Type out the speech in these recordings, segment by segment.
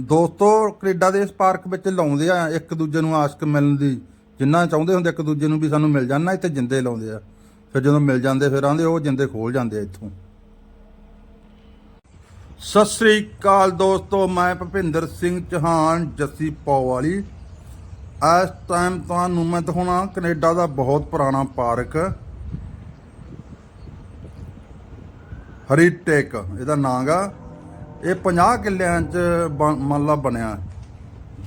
ਦੋਸਤੋ, ਕੈਨੇਡਾ ਦੇ ਇਸ ਪਾਰਕ ਵਿੱਚ ਲਾਉਂਦੇ ਆ, ਇੱਕ ਦੂਜੇ ਨੂੰ ਆਸ਼ਕ ਮਿਲਣ ਦੀ। ਜਿੰਨਾ ਚਾਹੁੰਦੇ ਹੁੰਦੇ, ਇੱਕ ਦੂਜੇ ਨੂੰ ਵੀ ਸਾਨੂੰ ਮਿਲ ਜਾਣਾ ਇੱਥੇ ਜਿੰਦੇ ਲਾਉਂਦੇ ਆ। ਫਿਰ ਜਦੋਂ ਮਿਲ ਜਾਂਦੇ, ਫਿਰ ਆਂਦੇ ਉਹ ਜਿੰਦੇ ਖੋਲ ਜਾਂਦੇ ਆ ਇੱਥੋਂ। ਸਤਿ ਸ੍ਰੀ ਅਕਾਲ ਦੋਸਤੋ, ਮੈਂ ਭੁਪਿੰਦਰ ਸਿੰਘ ਚੌਹਾਨ, ਜੱਸੀ ਪੌ ਵਾਲੀ। ਇਸ ਟਾਈਮ ਤੁਹਾਨੂੰ ਮੈਂ ਦਿਖਾਉਣਾ ਕੈਨੇਡਾ ਦਾ ਬਹੁਤ ਪੁਰਾਣਾ ਪਾਰਕ। ਹਰੀਟੇਕ, ਇਹਦਾ ਨਾਂ ਗਾ। ਇਹ 50 ਕਿੱਲਿਆਂ ਚ ਬਣ- ਮੰਨ ਲਾ ਬਣਿਆ।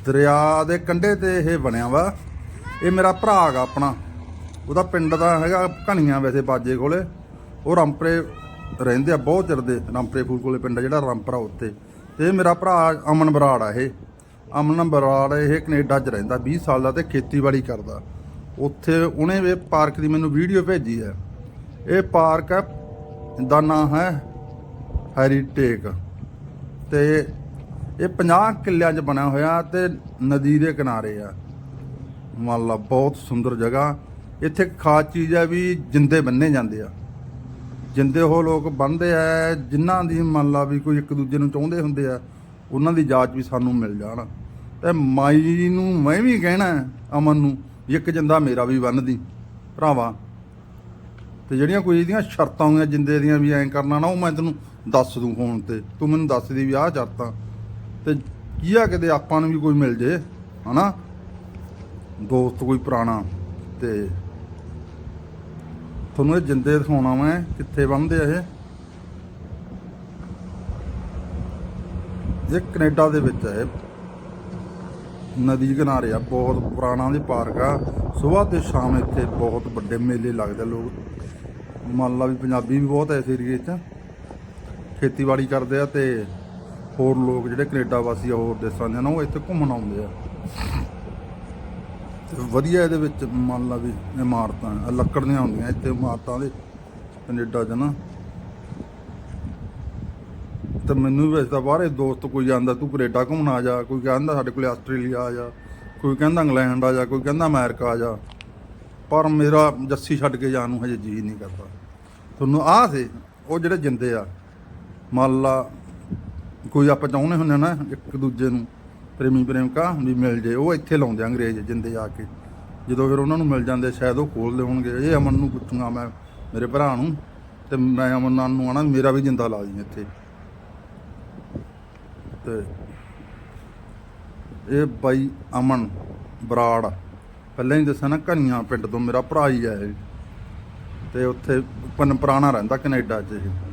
ਦਰਿਆ ਦੇ ਕੰਢੇ ਤੇ ਇਹ ਬਣਿਆ ਵਾ। ਇਹ ਮੇਰਾ ਭਰਾ ਹੈਗਾ ਆਪਣਾ। ਉਹਦਾ ਪਿੰਡ ਦਾ ਹੈਗਾ ਘਣੀਆਂ ਵੈਸੇ ਬਾਜੇ ਕੋਲੇ। ਉਹ ਰਾਮਪਰੇ ਰਹਿੰਦੇ ਆ, ਬਹੁਤ ਚਿਰ ਦੇ ਰਾਮਪਰੇ ਫੂਲ ਕੋਲੇ ਪਿੰਡ ਜਿਹੜਾ ਰਾਮਪਰਾ ਉੱਤੇ। ਤੇ ਇਹ ਮੇਰਾ ਭਰਾ ਅਮਨ ਬਰਾੜ ਆ ਇਹ। ਅਮਨ ਬਰਾੜ ਇਹ ਕੈਨੇਡਾ 'ਚ ਰਹਿੰਦਾ 20 ਸਾਲ ਦਾ ਤੇ ਖੇਤੀਬਾੜੀ ਕਰਦਾ। ਉੱਥੇ ਉਹਨੇ ਇਹ ਪਾਰਕ ਦੀ ਮੈਨੂੰ ਵੀਡੀਓ ਭੇਜੀ ਹੈ ਇਹ ਪਾਰਕ ਹੈ ਦਾ ਨਾਂ ਹੈ ਹੈਰੀਟੇਕ। ਤੇ ਇਹ 50 ਕਿੱਲਿਆਂ 'ਚ ਬਣਿਆ ਹੋਇਆ ਤੇ ਨਦੀ ਦੇ ਕਿਨਾਰੇ ਆ। ਮੰਨ ਲਾ ਬਹੁਤ ਸੁੰਦਰ ਜਗ੍ਹਾ। ਇੱਥੇ ਖਾਸ ਚੀਜ਼ ਆ ਵੀ ਜਿੰਦੇ ਬੰਨੇ ਜਾਂਦੇ ਆ। ਜਿੰਦੇ ਉਹ ਲੋਕ ਬੰਨਦੇ ਆ, ਜਿਨ੍ਹਾਂ ਦੀ ਮੰਨ ਲਾ ਵੀ ਕੋਈ ਇੱਕ ਦੂਜੇ ਨੂੰ ਚਾਹੁੰਦੇ ਹੁੰਦੇ ਆ, ਉਹਨਾਂ ਦੀ ਜਾਂਚ ਵੀ ਸਾਨੂੰ ਮਿਲ ਜਾਣ। ਤੇ ਮਾਈ ਨੂੰ ਮੈਂ ਵੀ ਕਹਿਣਾ ਅਮਨ ਨੂੰ, ਵੀ ਇੱਕ ਜਿੰਦਾ ਮੇਰਾ ਵੀ ਬੰਨਦੀ ਭਰਾਵਾ। ਤੇ ਜਿਹੜੀਆਂ ਕੋਈ ਇਹਦੀਆਂ ਸ਼ਰਤਾਂ ਹੋਈਆਂ ਜਿੰਦੇ ਦੀਆਂ ਵੀ ਐਂ ਕਰਨਾ ਨਾ, ਉਹ ਮੈਂ ਤੈਨੂੰ ਦੱਸ ਦੂੰ ਫੋਨ ਤੇ। ਤੂੰ ਮੈਨੂੰ ਦੱਸ ਦੀ ਵੀ ਆਹ ਸ਼ਰਤਾਂ। ਤੇ ਕੀ ਆ ਕਿਤੇ ਆਪਾਂ ਨੂੰ ਵੀ ਕੋਈ ਮਿਲ ਜੇ, ਹਨਾ? ਦੋਸਤ ਕੋਈ ਪੁਰਾਣਾ ਤੇ ਤੁਹਾਨੂੰ ਇਹ ਜਿੰਦੇ ਦਿਖਾਉਣਾ ਮੈਂ ਕਿੱਥੇ ਬੰਨਦੇ ਆ ਇਹ? ਇਹ ਕੈਨੇਡਾ ਦੇ ਵਿੱਚ ਹੈ ਨਦੀ ਕਿਨਾਰੇ ਆ, ਬਹੁਤ ਪੁਰਾਣਾ ਦੇ ਪਾਰਕ ਆ। ਸਵੇਰ ਤੇ ਸ਼ਾਮ ਇੱਥੇ ਬਹੁਤ ਵੱਡੇ ਮੇਲੇ ਲੱਗਦੇ ਲੋਕ। ਮੰਨ ਲਾ ਵੀ ਪੰਜਾਬੀ ਵੀ ਬਹੁਤ ਐ ਇਸ ਏਰੀਏ 'ਚ। ਖੇਤੀਬਾੜੀ ਕਰਦੇ ਆ ਤੇ ਹੋਰ ਲੋਕ ਜਿਹੜੇ ਕੈਨੇਡਾ ਵਾਸੀ ਆ, ਹੋਰ ਦੇਸ਼ਾਂ ਦੇ ਨਾ, ਉਹ ਇੱਥੇ ਘੁੰਮਣ ਆਉਂਦੇ ਆ। ਤੇ ਵਧੀਆ ਇਹਦੇ ਵਿੱਚ ਮੰਨ ਲਾ ਵੀ ਇਮਾਰਤਾਂ ਆਹ ਲੱਕੜ ਦੀਆਂ ਹੁੰਦੀਆਂ ਇੱਥੇ ਇਮਾਰਤਾਂ ਦੇ, ਕੈਨੇਡਾ 'ਚ ਨਾ। ਤੇ ਮੈਨੂੰ ਵੀ ਵੈਸੇ ਤਾਂ ਬਾਹਰੇ ਦੋਸਤ ਕੋਈ ਜਾਂਦਾ ਤੂੰ ਕੈਨੇਡਾ ਘੁੰਮਣ ਆ ਜਾ। ਕੋਈ ਕਹਿੰਦਾ ਸਾਡੇ ਕੋਲੇ ਆਸਟ੍ਰੇਲੀਆ ਆ ਜਾ, ਕੋਈ ਕਹਿੰਦਾ ਇੰਗਲੈਂਡ ਆ ਜਾ, ਕੋਈ ਕਹਿੰਦਾ ਅਮਰੀਕਾ ਆ ਜਾ। ਪਰ ਮੇਰਾ ਜੱਸੀ ਛੱਡ ਕੇ ਜਾਣ ਨੂੰ ਹਜੇ ਜੀ ਨਹੀਂ ਕਰਦਾ। ਤੁਹਾਨੂੰ ਆਹ ਸੀ, ਉਹ ਜਿਹੜੇ ਜਿੰਦੇ ਆ ਮੰਨ ਲਾ, ਕੋਈ ਆਪਾਂ ਚਾਹੁੰਦੇ ਹੁੰਦੇ ਨਾ, ਇੱਕ ਦੂਜੇ ਨੂੰ ਪ੍ਰੇਮੀ ਪ੍ਰੇਮਿਕਾ ਵੀ ਮਿਲ ਜੇ, ਉਹ ਇੱਥੇ ਲਾਉਂਦੇ ਆ ਅੰਗਰੇਜ਼ ਜਿੰਦੇ ਆ ਕੇ। ਜਦੋਂ ਫਿਰ ਉਹਨਾਂ ਨੂੰ ਮਿਲ ਜਾਂਦੇ, ਸ਼ਾਇਦ ਉਹ ਖੋਲਦੇ ਹੋਣਗੇ, ਇਹ ਅਮਨ ਨੂੰ ਪੁੱਛੂਗਾ, ਮੈਂ, ਮੇਰੇ ਭਰਾ ਨੂੰ, ਤੇ ਮੈਂ ਅਮਨ ਨਾਲ ਨੂੰ ਆਣਾ ਮੇਰਾ ਵੀ ਜਿੰਦਾ ਲਾ ਦੀ ਇੱਥੇ। ਤੇ ਇਹ ਬਾਈ ਅਮਨ ਬਰਾੜ, ਪਹਿਲਾਂ ਹੀ ਦੱਸਿਆ ਨਾ ਘਣੀਆਂ ਪਿੰਡ ਤੋਂ ਮੇਰਾ ਭਰਾ ਹੀ ਹੈ ਇਹ। ਤੇ ਉੱਥੇ ਪਨ, ਪੁਰਾਣਾ ਰਹਿੰਦਾ ਕੈਨੇਡਾ 'ਚ ਇਹ।